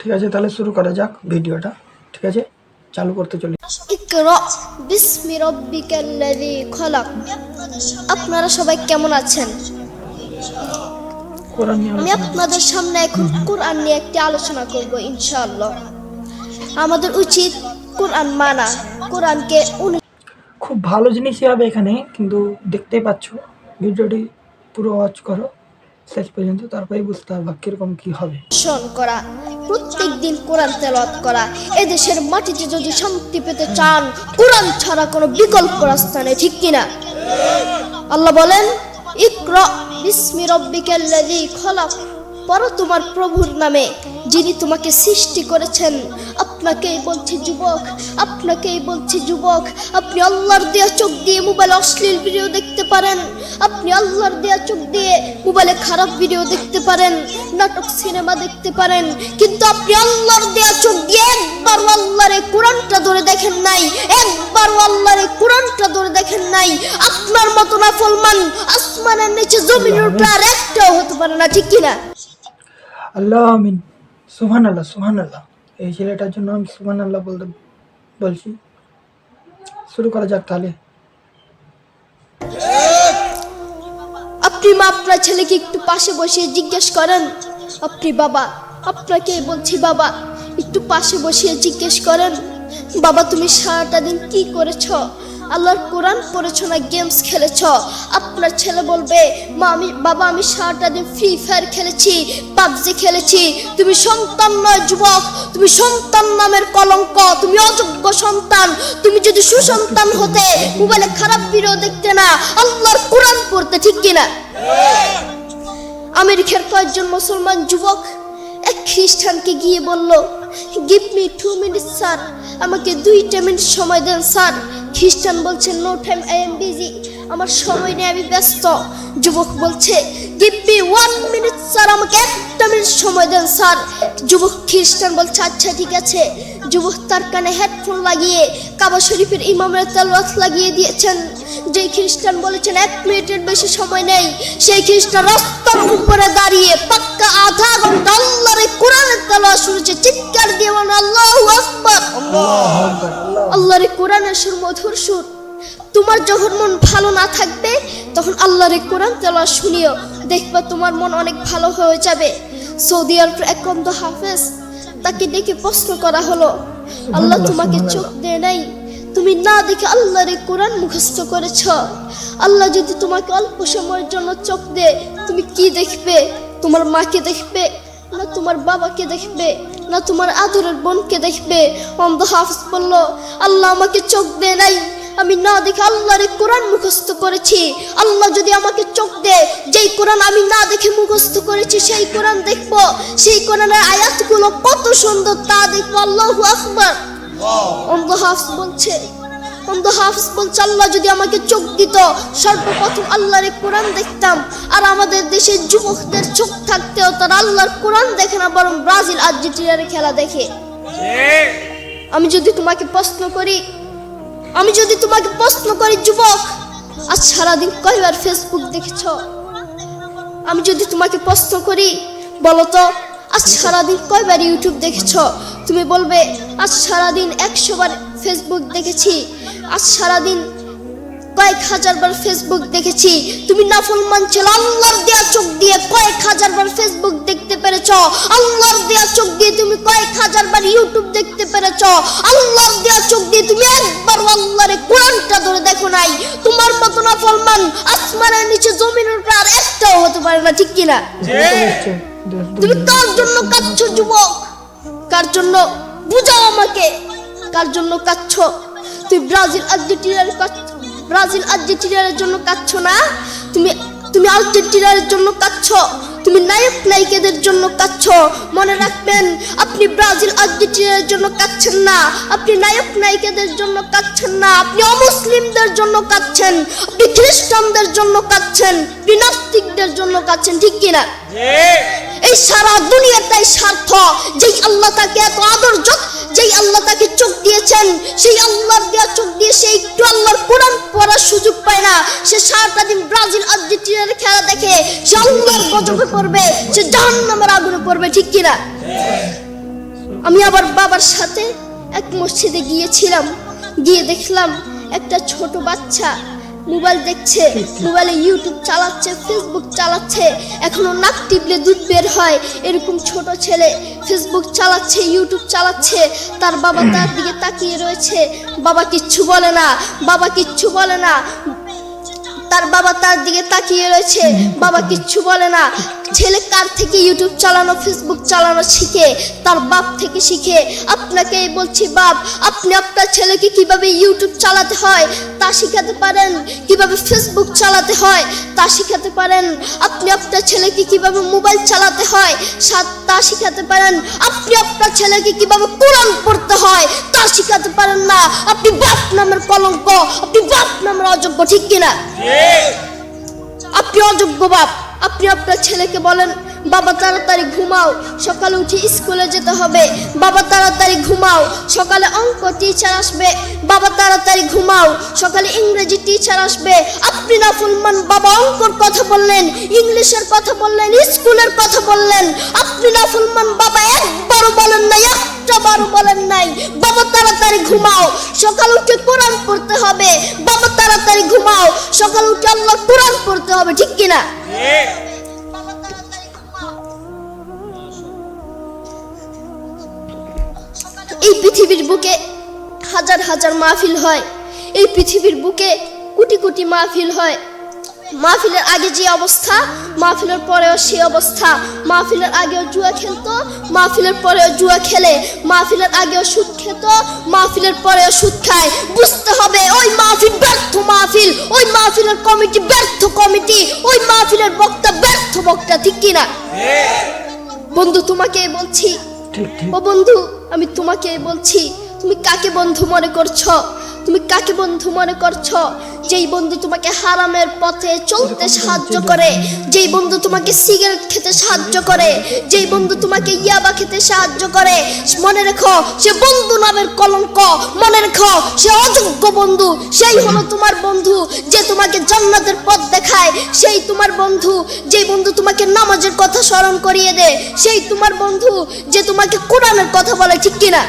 ঠিক আছে তাহলে শুরু করা যাক ভিডিওটা। ঠিক আছে চালু করতে চলি। আপনারা সবাই কেমন আছেন? আমি আপনাদের সামনে এখন কোরআন নিয়ে একটি আলোচনা করব ইনশাআল্লাহ। আমাদের উচিত কোরআন মানা কোরআনকে খুব ভালো জিনিসই হবে এখানে কিন্তু দেখতেই পাচ্ছ ভিডিওটি পুরো ওয়াচ করো শেষ পর্যন্ত তারপরেই বুঝতে পারবা কীরকম কি হবে। করা প্রত্যেক দিন কোরআন তেলত করা। এদেশের মাটিতে যদি শান্তি পেতে চান, কোরআন ছাড়া কোনো বিকল্প রাস্তা নেই, ঠিক কিনা? আল্লাহ বলেন, ইকরা বিসমি রব্বিকাল্লাযী খলাক পড়ো তোমার প্রভুর নামে। যিনি তোমাকে সৃষ্টি করেছেন আপনাকেই বলছে যুবক আপনাকেই বলছে যুবক। আপনি আল্লাহর দেয়া চোখ দিয়ে মোবাইলে অশ্লীল ভিডিও দেখতে পারেন। আপনি আল্লাহর দেয়া চোখ দিয়ে মোবাইলে খারাপ ভিডিও দেখতে পারেন নাটক সিনেমা দেখতে পারেন। কিন্তু আপনি আল্লাহর দেয়া চোখ দিয়ে একবার আল্লাহর এই কোরআনটা ধরে দেখেন নাই। একবার আল্লাহর এই কোরআনটা ধরে দেখেন নাই। আপনার মতো না ফলমান আসমানের নিচে জমিনের উপরে আর একটাও হতে পারে না ঠিক কিনা? আল্লাহ আমিন। সুহান আল্লাহ সুহান আল্লাহ এই ছেলেটার জন্য আমি সুহান আল্লাহ বলতে, বলছি। শুরু করা যাক তাহলে। আপনি মা, আপনার ছেলেকে একটু পাশে বসিয়ে জিজ্ঞেস করেন। আপনি বাবা, আপনাকে বলছি বাবা, একটু পাশে বসিয়ে জিজ্ঞেস করেন। বাবা, তুমি সারাটা দিন কি করেছ? আল্লাহর কোরআন পড়েছ না গেমস খেলেছ? আপনার ছেলে বলবে, মা, আমি, বাবা, আমি সারাটা দিন ফ্রি ফায়ার খেলেছি, পাবজি খেলেছি। তুমি সন্তান নয়, যুবক। তুমি সন্তান নামের কলঙ্ক। তুমি অযোগ্য সন্তান। তুমি যদি সুসন্তান হতে, মোবাইলে খারাপ ভিডিও দেখতে না, আল্লাহর কোরআন পড়তে ঠিক কিনা? আমেরিকার কয়েকজন মুসলমান যুবক এক খ্রিস্টানকে গিয়ে বলল give me two minute sir আমাকে দুইটা মিনিট সময় দেন স্যার খ্রিস্টান বলছে no time I am busy আমার সময় নেই আমি ব্যস্ত। যুবক বলছে give me one minute sir আমাকে একটা মিনিট সময় দেন স্যার যুবক খ্রিস্টান বলছে আচ্ছা ঠিক আছে। যুবক তার কানে হেডফোন লাগিয়ে কাবা শরীফের ইমামের তালওয়াত লাগিয়ে দিয়েছেন। যে খ্রিস্টান বলেছেন এক মিনিটের বেশি সময় নেই। সেই খ্রিস্টান রাস্তার উপরে দাঁড়িয়ে পাক্কা আধা ঘণ্টা আল্লাহর কোরআনের তালাওয়াত শুনেছে। চিৎকার দিয়ে বলেন আল্লাহু আকবার! আল্লাহর কোরআনের সুর মধুর সুর। তোমার যখন মন ভালো না থাকবে তখন আল্লাহর কোরআন তেলাওয়াত শুনিও। দেখবা তোমার মন অনেক ভালো হয়ে যাবে। সৌদি আরবের এক হাফেজ তাকে ডেকে প্রশ্ন করা হলো আল্লাহ তোমাকে চোখ দেয় নাই? তুমি না দেখে আল্লাহর কোরআন মুখস্থ করেছ? আল্লাহ যদি তোমাকে অল্প সময়ের জন্য চোখ দেয় তুমি কি দেখবে? তোমার মাকে দেখবে না তোমার বাবাকে দেখবে না তোমার আদরের বোনকে দেখবে? অন্ধ হাফিজ বলল আল্লাহ আমাকে চোখ দেয় নাই। আমি না দেখে আল্লাহর কোরআন মুখস্থ করেছি। আল্লাহ যদি আমাকে চোখ দেয় যেই কোরআন আমি না দেখে মুখস্থ করেছি সেই কোরআন দেখব। সেই কোরআনের আয়াতগুলো কত সুন্দর তা দেখব। আল্লাহু আকবার। অন্ধ হাফস বলছে অন্ধ হাফস বলছে আল্লাহ যদি আমাকে চোখ দিত সর্বপ্রথম আল্লাহর কোরআন দেখতাম। আর আমাদের দেশের যুবকদের চোখ থাকতেও তারা আল্লাহর কোরআন দেখে না বরং ব্রাজিল আর্জেন্টিনার খেলা দেখে। আমি যদি তোমাকে প্রশ্ন করি আমি যদি তোমাকে প্রশ্ন করি, যুবক, আজ সারাদিন কয়বার ফেসবুক দেখেছ? আমি যদি তোমাকে প্রশ্ন করি, বলো তো, আজ সারাদিন কয়বার ইউটিউব দেখেছ? তুমি বলবে, আজ সারাদিন একশোবার ফেসবুক দেখেছি, আজ সারাদিন কয়েক হাজার বার ফেসবুক দেখেছি। তুমি নাফরমান ছিল আল্লাহর দেয়া চোখ দিয়ে কয়েক হাজার বার ফেসবুক দেখতে পেরেছ। আল্লাহর দেয়া চোখ দিয়ে তুমি কয়েক হাজার বার ইউটিউব দেখতে পেরেছ। আল্লাহর দেয়া চোখ দিয়ে তুমি একবার আল্লাহর কোরআনটা ধরে দেখো নাই। তোমার মতো না ফরমান আসমানের নিচে জমিনের উপরে আর একটাও হতে পারে না ঠিক কিনা? তুমি কার জন্য কাঁদছো যুবক? কার জন্য? বুঝাও আমাকে। কার জন্য কাঁদছ? তুই ব্রাজিল আর্জেন্টিনার কাঁদছ- ব্রাজিল আর্জেন্টিনার জন্য কাঁদছ না? তুমি তুমি আর্জেন্টিনার জন্য কাঁদছ? তুমি নায়ক নায়িকাদের জন্য কাঁদছ? মনে রাখবেন, আপনি ব্রাজিল আর্জেন্টিনার জন্য কাঁদছেন না। আপনি নায়ক নায়িকাদের জন্য কাঁদছেন না। আপনি অমুসলিমদের জন্য কাঁদছেন। আপনি খ্রিস্টানদের জন্য কাঁদছেন। আপনি নাস্তিকদের জন্য কাঁদছেন, ঠিক কিনা? এই সারা দুনিয়াটাই স্বার্থ। যেই আল্লাহ তাকে এত আদর যেই আল্লাহ তাকে চোখ দিয়েছেন, সেই আল্লাহর দেওয়া চোখ দিয়ে সে একটু আল্লাহর কোরআন পড়ার সুযোগ পায় না। সে সারাটা দিন ব্রাজিল আর্জেন্টিনার খেলা দেখে, সে আল্লাহর গজবে পড়বে, সে জাহান্নামের আগুনে পড়বে, ঠিক কিনা? আমি আবার বাবার সাথে এক মসজিদে গিয়েছিলাম, গিয়ে দেখলাম একটা ছোট বাচ্চা মোবাইল দেখছে, মোবাইলে ইউটিউব চালাচ্ছে, ফেসবুক চালাচ্ছে এখনও নাক টিপলে দুধ বের হয়। এরকম ছোট ছেলে ফেসবুক চালাচ্ছে, ইউটিউব চালাচ্ছে, তার বাবা তার দিকে তাকিয়ে রয়েছে। বাবা কিচ্ছু বলে না, বাবা কিচ্ছু বলে না। তার বাবা তার দিকে তাকিয়ে রয়েছে। বাবা কিচ্ছু বলে না। ছেলে কার থেকে ইউটিউব চালানো ফেসবুক চালানো শিখে? তার বাপ থেকে শিখে। আপনাকে বলছি বাপ, আপনি আপনার ছেলেকে কীভাবে ইউটিউব চালাতে হয় তা শিখাতে পারেন। কীভাবে ফেসবুক চালাতে হয় তা শিখাতে পারেন। আপনি আপনার ছেলেকে কীভাবে মোবাইল চালাতে হয় তা শিখাতে পারেন। আপনি আপনার ছেলেকে কীভাবে কোরআন পড়তে হয় তা শিখাতে পারেন না। আপনি বাপ নামের কলঙ্ক আপনি বাপ নামের অযোগ্য ঠিক কিনা? আপনি অযোগ্য বাপ। আপনি আপনার ছেলেকে বলেন বাবা তাড়াতাড়ি ঘুমাও সকালে উঠে স্কুলে যেতে হবে। বাবা তাড়াতাড়ি ঘুমাও সকালে অঙ্ক টিচার আসবে। বাবা তাড়াতাড়ি ঘুমাও সকালে ইংরেজি টিচার আসবে। আপনি না ফুলমান বাবা অঙ্কর কথা বললেন ইংলিশের কথা বললেন স্কুলের কথা বললেন। আপনি না ফুলমান বাবা একবারও বলেন না একটা বারও বলেন বাবা তাড়াতাড়ি ঘুমাও। সকাল উঠে কোরআন পড়তে হবে। বাবা তাড়াতাড়ি ঘুমাও। সকাল উঠে আল্লাহ কোরআন পড়তে হবে, ঠিক কিনা? এই পৃথিবীর বুকে হাজার হাজার মাহফিল হয়। এই পৃথিবীর বুকে কোটি কোটি মাহফিল হয়। মাহফিলের আগে যে অবস্থা মাহফিলের পরেও সেই অবস্থা। মাহফিলের আগেও জুয়া খেলতো মাহফিলের পরেও জুয়া খেলে। মাহফিলের আগেও সুদ খেত মাহফিলের পরেও সুদ খায়। বুঝতে হবে ওই মাহফিল ব্যর্থ মাহফিল। ওই মাহফিলের কমিটি ব্যর্থ কমিটি। ওই মাহফিলের বক্তা ব্যর্থ বক্তা ঠিক কিনা বন্ধু তোমাকে বলছি। ও বন্ধু আমি তোমাকে বলছি তুমি কাকে বন্ধু মনে করছ? তুমি কাকে বন্ধু মনে করছ? যেই বন্ধু তোমাকে হারামের পথে চলতে সাহায্য করে যেই বন্ধু তোমাকে সিগারেট খেতে সাহায্য করে যেই বন্ধু তোমাকে ইয়াবা খেতে সাহায্য করে মনে রেখো সে বন্ধু নামের কলঙ্ক। মনে রেখো সে অযোগ্য বন্ধু সেই হলো তোমার বন্ধু যে তোমাকে জান্নাতের পথ দেখায়। সেই তোমার বন্ধু যেই বন্ধু তোমাকে নামাজের কথা স্মরণ করিয়ে দেয়। সেই তোমার বন্ধু যে তোমাকে কোরআনের কথা বলে ঠিক কিনা?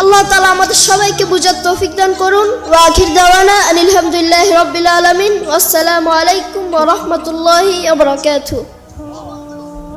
আল্লাহ তালা আমাদের সবাইকে বুঝার তৌফিক দান করুন। ওয়াখির দাওয়ানা আলহামদুলিল্লাহ রবিল আলমিন। আসসালামু আলাইকুম রহমতুল্লাহ আবরাকাতুহ